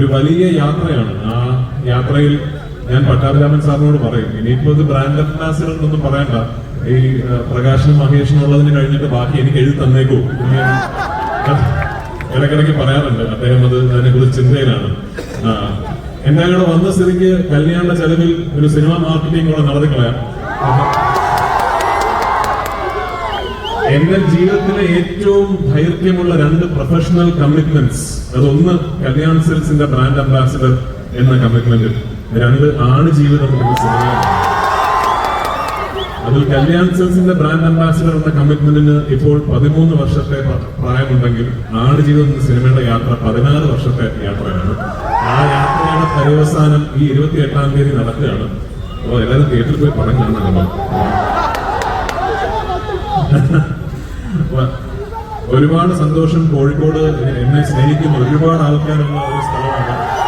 ഒരു വലിയ യാത്രയാണ്. ആ യാത്രയിൽ ഞാൻ പട്ടാഭിരാമൻ സാറിനോട് പറയും ഇനിയിപ്പോ ഇത് ബ്രാൻഡ് പറയണ്ട. ഈ പ്രകാശനും മഹേഷിനും ഉള്ളതിന് കഴിഞ്ഞിട്ട് ബാക്കി എനിക്ക് എഴുതി തന്നേക്കൂ. ഇടയ്ക്കിടയ്ക്ക് പറയാറുണ്ട്. അദ്ദേഹം അത് അതിനെ കുറിച്ച് ചിന്തയിലാണ് എന്റെ വന്ന സ്ഥിതിക്ക് കല്യാണ ചെലവിൽ ഒരു സിനിമ മാർക്കറ്റിംഗ് കൂടെ നടത്തി എന്റെ ജീവിതത്തിലെ ഏറ്റവും ദൈർഘ്യമുള്ള രണ്ട് പ്രൊഫഷണൽ കമ്മിറ്റ്മെന്റ്സ് അതൊന്ന് കല്യാൺ സിൽസിന്റെ ബ്രാൻഡ് അംബാസിഡർ എന്ന കമ്മിറ്റ്മെന്റ് രണ്ട് ആണ് ജീവിതം എന്ന സിനിമ. അതിൽ കല്യാൺ സിൽസിന്റെ ബ്രാൻഡ് അംബാസിഡർ എന്ന കമ്മിറ്റ്മെന്റിന് ഇപ്പോൾ പതിമൂന്ന് വർഷത്തെ പ്ര- പ്രായമുണ്ടെങ്കിൽ ആണ് ജീവിതം എന്ന സിനിമയുടെ യാത്ര പതിനാറ് വർഷത്തെ യാത്രയാണ്. ആ യാത്രയുടെ പര്യവസാനം ഈ ഇരുപത്തി എട്ടാം തീയതി നടക്കുകയാണ്. അപ്പോൾ എല്ലാവരും തിയേറ്ററിൽ പോയി പടം ഒരുപാട് സന്തോഷം കോഴിക്കോട് എന്നെ സ്നേഹിക്കുന്ന ഒരുപാട് ആൾക്കാരുള്ള ഒരു സ്ഥലമാണ്